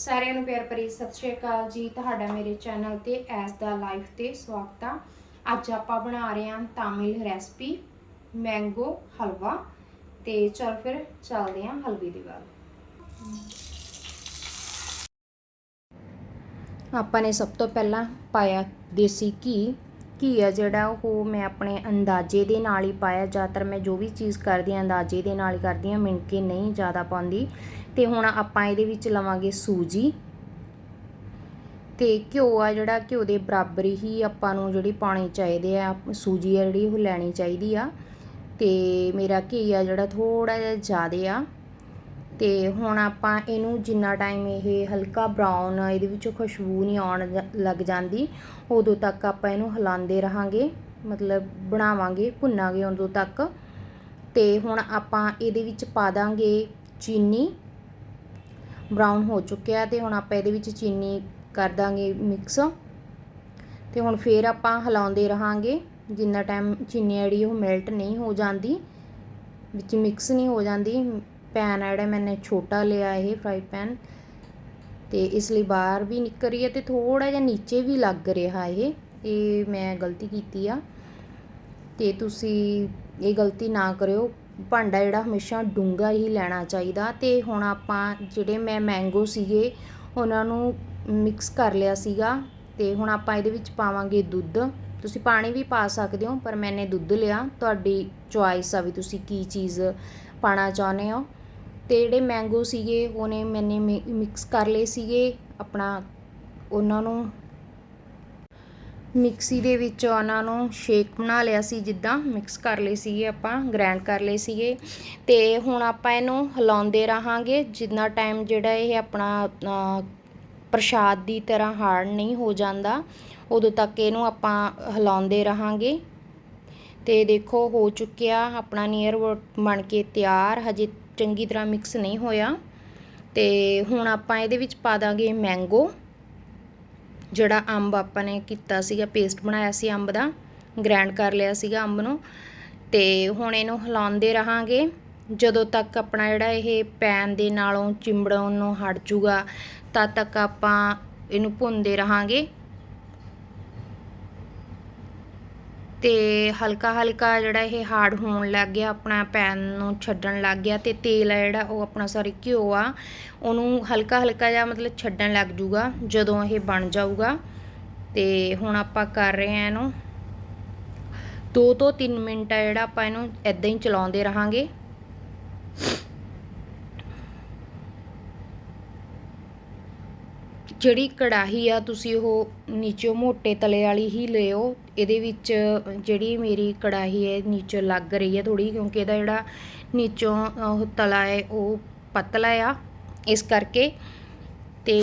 ਸਾਰਿਆਂ ਨੂੰ ਪਿਆਰ ਭਰੀ ਸਤਿ ਸ਼੍ਰੀ ਅਕਾਲ ਜੀ, ਤੁਹਾਡਾ ਮੇਰੇ ਚੈਨਲ ਤੇ ਐਸ ਦਾ ਲਾਈਫ ਤੇ ਸਵਾਗਤ ਆ। ਅੱਜ ਆਪਾਂ ਬਣਾ ਰਹੇ ਹਾਂ ਤਾਮਿਲ ਰੈਸਪੀ, ਮੈਂਗੋ ਹਲਵਾ ਤੇ ਚਲ ਫਿਰ ਚੱਲਦੇ ਹਾਂ ਹਲਵੇ ਦੀ ਵੱਲ ਆਪਾਂ ਨੇ ਸਭ ਤੋਂ ਪਹਿਲਾਂ ਪਾਇਆ ਦੇਸੀ ਘੀ ਘੀ ਆ ਜਿਹੜਾ ਉਹ ਮੈਂ ਆਪਣੇ ਅੰਦਾਜ਼ੇ ਦੇ ਨਾਲ ਹੀ ਪਾਇਆ? ਜ਼ਿਆਦਾਤਰ ਮੈਂ ਜੋ ਵੀ ਚੀਜ਼ ਕਰਦੀ ਹਾਂ, ਅੰਦਾਜ਼ੇ ਦੇ ਨਾਲ ਹੀ ਕਰਦੀ ਹਾਂ ਮਿਣ ਕੇ ਨਹੀਂ ਜ਼ਿਆਦਾ ਪਾਉਂਦੀ। ਤੇ ਹੁਣ ਆਪਾਂ ਇਹਦੇ ਵਿੱਚ ਲਵਾਂਗੇ ਸੂਜੀ। ਤੇ ਘਿਓ ਆ ਜਿਹੜਾ, ਘਿਓ ਦੇ ਬਰਾਬਰ ਹੀ ਆਪਾਂ ਨੂੰ ਜਿਹੜੀ ਪਾਣੀ ਚਾਹੀਦੇ ਆ, ਸੂਜੀ ਆ ਜਿਹੜੀ ਉਹ ਲੈਣੀ ਚਾਹੀਦੀ ਆ। ਤੇ ਮੇਰਾ ਘੀ ਆ ਜਿਹੜਾ ਥੋੜਾ ਜਿਹਾ ਜ਼ਿਆਦਾ ਆ। ਤੇ ਹੁਣ ਆਪਾਂ ਇਹਨੂੰ ਜਿੰਨਾ ਟਾਈਮ ਇਹ ਹਲਕਾ ਬਰਾਊਨ ਇਹਦੇ ਵਿੱਚੋਂ ਖੁਸ਼ਬੂ ਨਹੀਂ ਆਉਣ ਲੱਗ ਜਾਂਦੀ, ਉਦੋਂ ਤੱਕ ਆਪਾਂ ਇਹਨੂੰ ਹਿਲਾਉਂਦੇ ਰਹਾਂਗੇ, ਮਤਲਬ ਬਣਾਵਾਂਗੇ, ਭੁੰਨਾਂਗੇ ਉਦੋਂ ਤੱਕ। ਤੇ ਹੁਣ ਆਪਾਂ ਇਹਦੇ ਵਿੱਚ ਪਾ ਦਾਂਗੇ ਚੀਨੀ। ਬਰਾਊਨ ਹੋ ਚੁੱਕਿਆ ਤੇ ਹੁਣ ਆਪਾਂ ਇਹਦੇ ਵਿੱਚ ਚੀਨੀ ਕਰ ਦਾਂਗੇ ਮਿਕਸ ਤੇ ਹੁਣ ਫੇਰ ਆਪਾਂ ਹਿਲਾਉਂਦੇ ਰਹਾਂਗੇ, ਜਿੰਨਾ ਟਾਈਮ ਚੀਨੀ ਜਿਹੜੀ ਉਹ ਮੈਲਟ ਨਹੀਂ ਹੋ ਜਾਂਦੀ, ਵਿੱਚ ਮਿਕਸ ਨਹੀਂ ਹੋ ਜਾਂਦੀ ਪੈਨ ਆ ਜਿਹੜਾ ਮੈਨੇ ਛੋਟਾ ਲਿਆ ਇਹ ਫਰਾਈ ਪੈਨ। ਤੇ ਇਸ ਲਈ ਬਾਹਰ ਵੀ ਨਿਕਲ ਰਹੀ ਹੈ ਤੇ ਥੋੜਾ ਜਿਹਾ ਨੀਚੇ ਵੀ ਲੱਗ ਰਿਹਾ ਇਹ ਇਹ ਮੈਂ ਗਲਤੀ ਕੀਤੀ ਆ। ਤੇ ਤੁਸੀਂ ਇਹ ਗਲਤੀ ਨਾ ਕਰਿਓ, ਭਾਂਡਾ ਜਿਹੜਾ ਹਮੇਸ਼ਾ ਡੂੰਘਾ ਹੀ ਲੈਣਾ ਚਾਹੀਦਾ। ਤੇ ਹੁਣ ਆਪਾਂ ਜਿਹੜੇ ਮੈਂ ਮੈਂਗੋ ਸੀਗੇ, ਉਹਨਾਂ ਨੂੰ ਮਿਕਸ ਕਰ ਲਿਆ ਸੀਗਾ। ਤੇ ਹੁਣ ਆਪਾਂ ਇਹਦੇ ਵਿੱਚ ਪਾਵਾਂਗੇ ਦੁੱਧ। ਤੁਸੀਂ ਪਾਣੀ ਵੀ ਪਾ ਸਕਦੇ ਹੋ, ਪਰ ਮੈਨੇ ਦੁੱਧ ਲਿਆ। ਤੁਹਾਡੀ ਚੁਆਇਸ ਆ ਵੀ ਤੁਸੀਂ ਕੀ ਚੀਜ਼ ਪਾਣਾ ਚਾਹੁੰਦੇ ਹੋ। ਅਤੇ ਜਿਹੜੇ ਮੈਂਗੋ ਸੀਗੇ, ਉਹਨੇ ਮੈਨੇ ਮਿਕਸ ਕਰ ਲਏ ਸੀਗੇ ਆਪਣਾ, ਉਹਨਾਂ ਨੂੰ। ਮਿਕਸੀ ਦੇ ਵਿੱਚ ਉਹਨਾਂ ਨੂੰ ਸ਼ੇਕ ਬਣਾ ਲਿਆ ਸੀ, ਜਿੱਦਾਂ ਮਿਕਸ ਕਰ ਲਏ ਸੀਗੇ ਆਪਾਂ ਗ੍ਰਾਈਂਡ ਕਰ ਲਏ ਸੀਗੇ। ਤੇ ਹੁਣ ਆਪਾਂ ਇਹਨੂੰ ਹਿਲਾਉਂਦੇ ਰਹਾਂਗੇ, ਜਿੰਨਾ ਟਾਈਮ ਜਿਹੜਾ ਇਹ ਆਪਣਾ ਪ੍ਰਸ਼ਾਦ ਦੀ ਤਰ੍ਹਾਂ ਹਾਰਡ ਨਹੀਂ ਹੋ ਜਾਂਦਾ, ਉਦੋਂ ਤੱਕ ਇਹਨੂੰ ਆਪਾਂ ਹਿਲਾਉਂਦੇ ਰਹਾਂਗੇ। ਤੇ ਦੇਖੋ, ਹੋ ਚੁੱਕਿਆ ਆਪਣਾ ਨੀਅਰ ਬਣ ਕੇ ਤਿਆਰ, ਹਜੇ ਚੰਗੀ ਤਰ੍ਹਾਂ ਮਿਕਸ ਨਹੀਂ ਹੋਇਆ। ਤੇ ਹੁਣ ਆਪਾਂ ਇਹਦੇ ਵਿੱਚ ਪਾ ਦਾਂਗੇ ਮੈਂਗੋ, ਜਿਹੜਾ ਅੰਬ ਆਪਾਂ ਨੇ ਕੀਤਾ ਸੀਗਾ, ਪੇਸਟ ਬਣਾਇਆ ਸੀ ਅੰਬ ਦਾ, ਗ੍ਰੈਂਡ ਕਰ ਲਿਆ ਸੀਗਾ ਅੰਬ ਨੂੰ। ਤੇ ਹੁਣ ਇਹਨੂੰ ਹਿਲਾਉਂਦੇ ਰਹਾਂਗੇ। ਜਦੋਂ ਤੱਕ ਆਪਣਾ ਜਿਹੜਾ ਇਹ ਪੈਨ ਦੇ ਨਾਲੋਂ ਚਿੰਬੜਨ ਨੂੰ ਹਟ ਜੂਗਾ, ਤਦ ਤੱਕ ਆਪਾਂ ਇਹਨੂੰ ਭੁੰਨਦੇ ਰਹਾਂਗੇ। ਤੇ ਹਲਕਾ ਹਲਕਾ ਜਿਹੜਾ ਇਹ ਹਾਰਡ ਹੋਣ ਲੱਗ ਗਿਆ, ਆਪਣਾ ਪੈਨ ਨੂੰ ਛੱਡਣ ਲੱਗ ਗਿਆ ਤੇ ਤੇਲ ਆ ਜਿਹੜਾ ਉਹ ਆਪਣਾ ਸਾਰੀ ਘਿਓ ਆ, ਉਹਨੂੰ ਹਲਕਾ ਹਲਕਾ ਜਿਹਾ ਮਤਲਬ ਛੱਡਣ ਲੱਗ ਜੂਗਾ ਜਦੋਂ ਇਹ ਬਣ ਜਾਊਗਾ। ਤੇ ਹੁਣ ਆਪਾਂ ਕਰ ਰਹੇ ਆ ਇਹਨੂੰ 2 ਤੋਂ 3 ਮਿੰਟ ਆ ਜਿਹੜਾ ਆਪਾਂ ਇਹਨੂੰ ਇਦਾਂ ਹੀ ਚਲਾਉਂਦੇ ਰਹਾਂਗੇ। ਜਿਹੜੀ ਕੜਾਹੀ ਆ, ਤੁਸੀਂ ਉਹ ਨੀਚੋਂ ਮੋਟੇ ਤਲੇ ਵਾਲੀ ਹੀ ਲਿਓ। ਇਹਦੇ ਵਿੱਚ ਜਿਹੜੀ ਮੇਰੀ ਕੜਾਹੀ ਹੈ, ਨੀਚੋਂ ਲੱਗ ਰਹੀ ਹੈ ਥੋੜੀ ਕਿਉਂਕਿ ਇਹਦਾ ਜਿਹੜਾ ਨੀਚੋਂ ਉਹ ਤਲਾ ਹੈ, ਉਹ ਪਤਲਾ ਆ। ਇਸ ਕਰਕੇ ਤੇ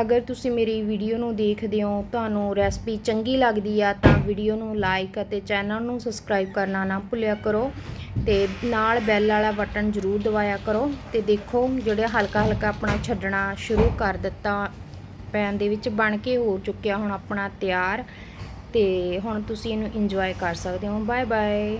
ਅਗਰ ਤੁਸੀਂ ਮੇਰੀ ਵੀਡੀਓ ਨੂੰ ਦੇਖਦੇ ਹੋ, ਤੁਹਾਨੂੰ ਰੈਸਪੀ ਚੰਗੀ ਲੱਗਦੀ ਆ, ਤਾਂ ਵੀਡੀਓ ਨੂੰ ਲਾਈਕ ਅਤੇ ਚੈਨਲ ਨੂੰ ਸਬਸਕ੍ਰਾਈਬ ਕਰਨਾ ਨਾ ਭੁੱਲਿਆ ਕਰੋ ਤੇ ਨਾਲ ਬੈਲ ਵਾਲਾ ਬਟਨ ਜ਼ਰੂਰ ਦਬਾਇਆ ਕਰੋ ਤੇ ਦੇਖੋ ਜਿਹੜਾ ਹਲਕਾ ਹਲਕਾ ਆਪਣਾ ਛੱਡਣਾ ਸ਼ੁਰੂ ਕਰ ਦਿੱਤਾ, ਪੈਨ ਦੇ ਵਿੱਚ ਬਣ ਕੇ ਹੋ ਚੁੱਕਿਆ ਹੁਣ ਆਪਣਾ ਤਿਆਰ ਤੇ ਹੁਣ ਤੁਸੀਂ ਇਹਨੂੰ ਇੰਜੋਏ ਕਰ ਸਕਦੇ ਹੋ। Bye bye